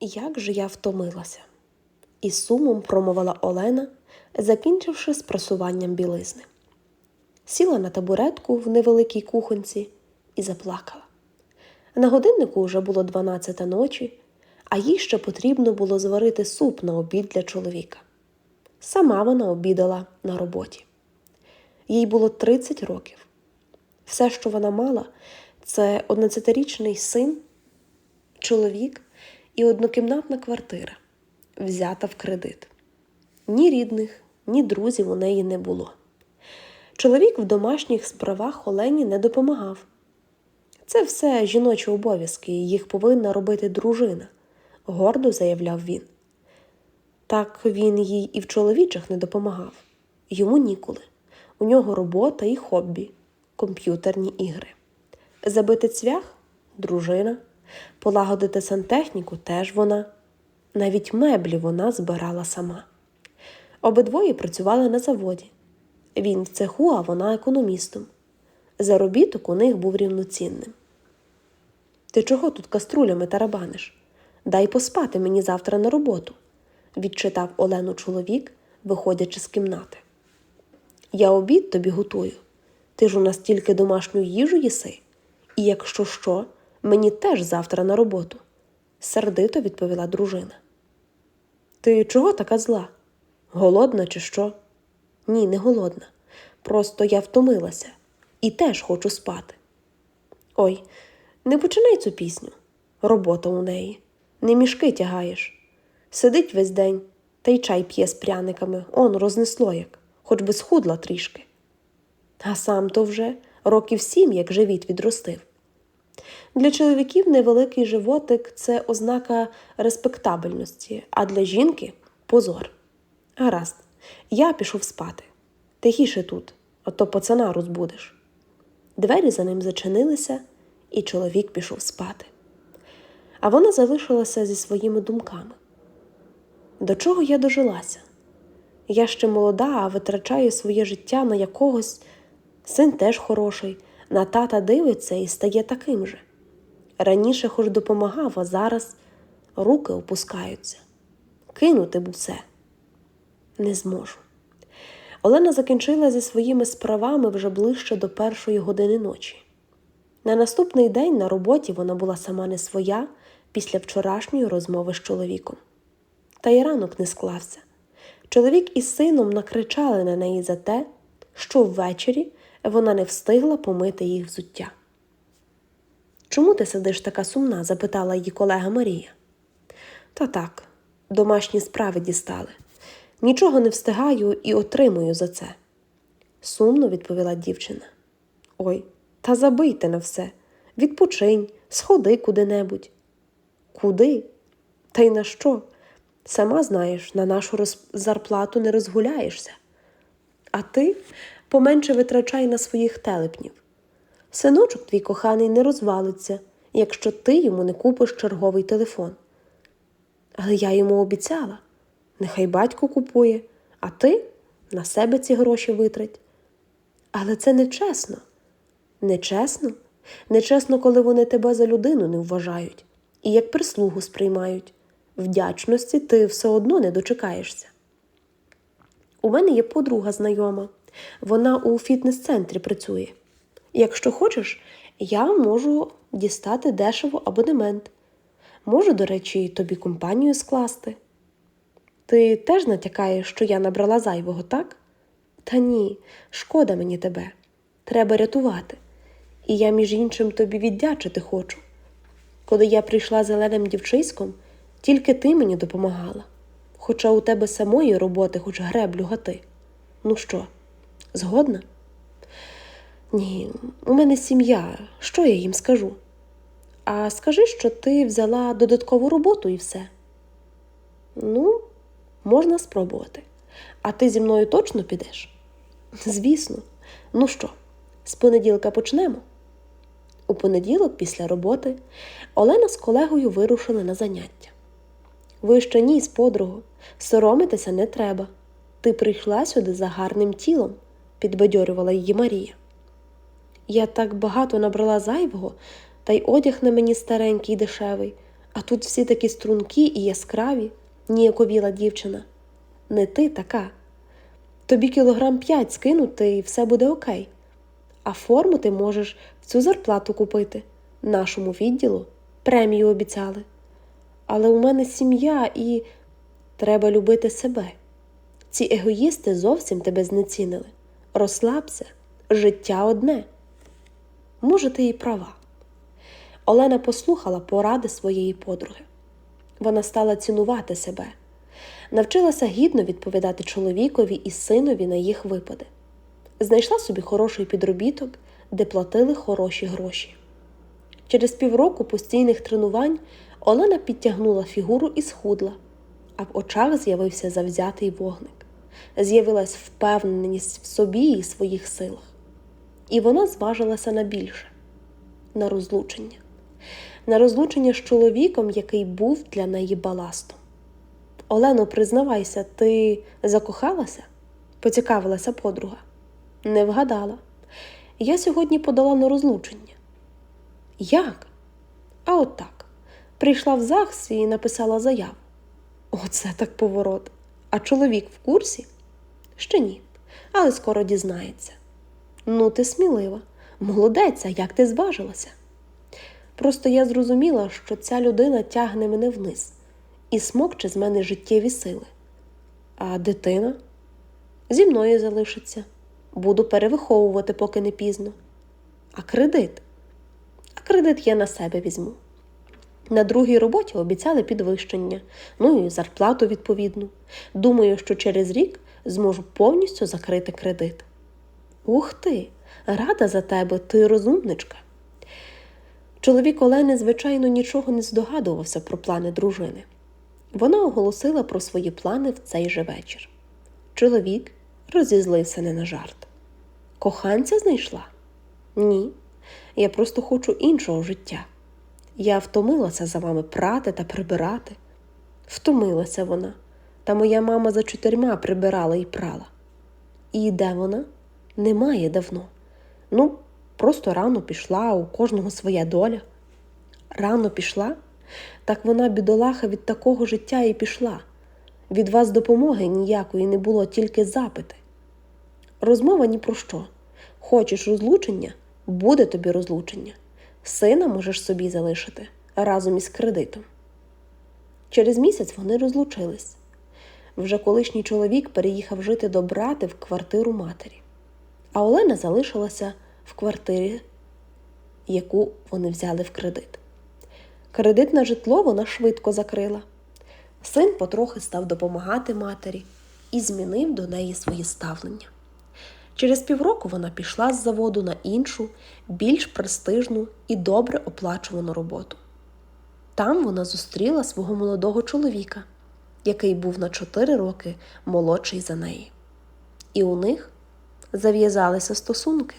Як же я втомилася, із сумом промовила Олена, закінчивши з просуванням білизни. Сіла на табуретку в невеликій кухонці і заплакала. На годиннику вже було 12 ночі, а їй ще потрібно було зварити суп на обід для чоловіка. Сама вона обідала на роботі. Їй було 30 років. Все, що вона мала, це 11-річний син, чоловік і однокімнатна квартира, взята в кредит. Ні рідних, ні друзів у неї не було. Чоловік в домашніх справах Олені не допомагав. Це все жіночі обов'язки, їх повинна робити дружина, гордо заявляв він. Так він їй і в чоловічих не допомагав. Йому ніколи. У нього робота і хобі, комп'ютерні ігри. Забити цвях дружина, полагодити сантехніку теж вона. Навіть меблі вона збирала сама. Обидвоє працювали на заводі. Він в цеху, а вона економістом. Заробіток у них був рівноцінним. Ти чого тут каструлями тарабаниш? Дай поспати мені завтра на роботу, відчитав Олену чоловік, виходячи з кімнати. Я обід тобі готую. Ти ж у нас тільки домашню їжу їси. І якщо що, мені теж завтра на роботу, сердито відповіла дружина. Ти чого така зла? Голодна чи що? Ні, не голодна. Просто я втомилася і теж хочу спати. Ой, не починай цю пісню. Робота у неї. Не мішки тягаєш. Сидить весь день та й чай п'є з пряниками, он рознесло як, хоч би схудла трішки. А сам то вже років сім, як живіт відростив. Для чоловіків невеликий животик це ознака респектабельності, а для жінки позор. Гаразд, я пішов спати. Тихіше тут, а то пацана розбудеш. Двері за ним зачинилися, і чоловік пішов спати. А вона залишилася зі своїми думками. До чого я дожилася? Я ще молода, а витрачаю своє життя на якогось. Син теж хороший, на тата дивиться і стає таким же. Раніше хоч допомагав, а зараз руки опускаються. Кинути б усе не зможу. Олена закінчила зі своїми справами вже ближче до першої години ночі. На наступний день на роботі вона була сама не своя після вчорашньої розмови з чоловіком. Та й ранок не склався. Чоловік із сином накричали на неї за те, що ввечері вона не встигла помити їх взуття. Чому ти сидиш така сумна? запитала її колега Марія. Та так, домашні справи дістали. Нічого не встигаю і отримую за це. Сумно відповіла дівчина. Ой, та забийте на все. Відпочинь, сходи куди-небудь. Куди? Та й на що? Сама знаєш, на нашу роз... зарплату не розгуляєшся. А ти поменше витрачай на своїх телепнів. Синочок твій коханий не розвалиться, якщо ти йому не купиш черговий телефон. Але я йому обіцяла нехай батько купує, а ти на себе ці гроші витрать. Але це нечесно. Нечесно? Нечесно, коли вони тебе за людину не вважають і як прислугу сприймають. Вдячності ти все одно не дочекаєшся. У мене є подруга знайома, вона у фітнес-центрі працює. Якщо хочеш, я можу дістати дешево абонемент. Можу, до речі, тобі компанію скласти. Ти теж натякаєш, що я набрала зайвого, так? Та ні, шкода мені тебе. Треба рятувати. І я, між іншим, тобі віддячити хочу. Коли я прийшла зеленим дівчиськом, тільки ти мені допомагала, хоча у тебе самої роботи хоч греблю гати. Ну що, згодна? Ні, у мене сім'я. Що я їм скажу? А скажи, що ти взяла додаткову роботу і все. Ну, можна спробувати. А ти зі мною точно підеш? Звісно. Ну що, з понеділка почнемо? У понеділок, після роботи, Олена з колегою вирушили на заняття. Ви ще ні, з подругу, соромитися не треба. Ти прийшла сюди за гарним тілом, підбадьорювала її Марія. Я так багато набрала зайвого, та й одяг на мені старенький й дешевий, А тут всі такі стрункі і яскраві, ніяковіла дівчина. Не ти така. Тобі кілограм п'ять скинути і все буде окей. А форму ти можеш в цю зарплату купити. Нашому відділу премію обіцяли. Але у мене сім'я і треба любити себе. Ці егоїсти зовсім тебе знецінили. Розслабся, життя одне. Може, ти і права. Олена послухала поради своєї подруги. Вона стала цінувати себе, навчилася гідно відповідати чоловікові і синові на їх випади. Знайшла собі хороший підробіток, де платили хороші гроші. Через півроку постійних тренувань Олена підтягнула фігуру і схудла, а в очах з'явився завзятий вогник. З'явилась впевненість в собі і своїх силах. І вона зважилася на більше на розлучення, на розлучення з чоловіком, який був для неї баластом. Олено, признавайся, ти закохалася? поцікавилася подруга. Не вгадала. Я сьогодні подала на розлучення. Як? А от так. Прийшла в ЗАГС і написала заяву. Оце так поворот. А чоловік в курсі? Ще ні, але скоро дізнається. Ну, ти смілива, молодець, як ти зважилася? Просто я зрозуміла, що ця людина тягне мене вниз і смокче з мене життєві сили. А дитина зі мною залишиться. Буду перевиховувати, поки не пізно. А кредит? А кредит я на себе візьму. На другій роботі обіцяли підвищення, ну і зарплату відповідну. Думаю, що через рік зможу повністю закрити кредит. Ух ти! Рада за тебе, ти розумничка. Чоловік Олени, звичайно, нічого не здогадувався про плани дружини. Вона оголосила про свої плани в цей же вечір. Чоловік розізлився не на жарт. Коханця знайшла? Ні. Я просто хочу іншого життя. Я втомилася за вами прати та прибирати. Втомилася вона, та моя мама за чотирма прибирала і прала. І де вона? Немає давно. Ну, просто рано пішла, у кожного своя доля. Рано пішла? Так вона, бідолаха, від такого життя і пішла. Від вас допомоги ніякої не було, тільки запити. Розмова ні про що. Хочеш розлучення? Буде тобі розлучення. Сина можеш собі залишити разом із кредитом. Через місяць вони розлучились. Вже колишній чоловік переїхав жити до брати в квартиру матері, а Олена залишилася в квартирі, яку вони взяли в кредит. Кредит на житло вона швидко закрила. Син потрохи став допомагати матері і змінив до неї свої ставлення. Через півроку вона пішла з заводу на іншу, більш престижну і добре оплачувану роботу. Там вона зустріла свого молодого чоловіка, який був на 4 роки молодший за неї. І у них зав'язалися стосунки.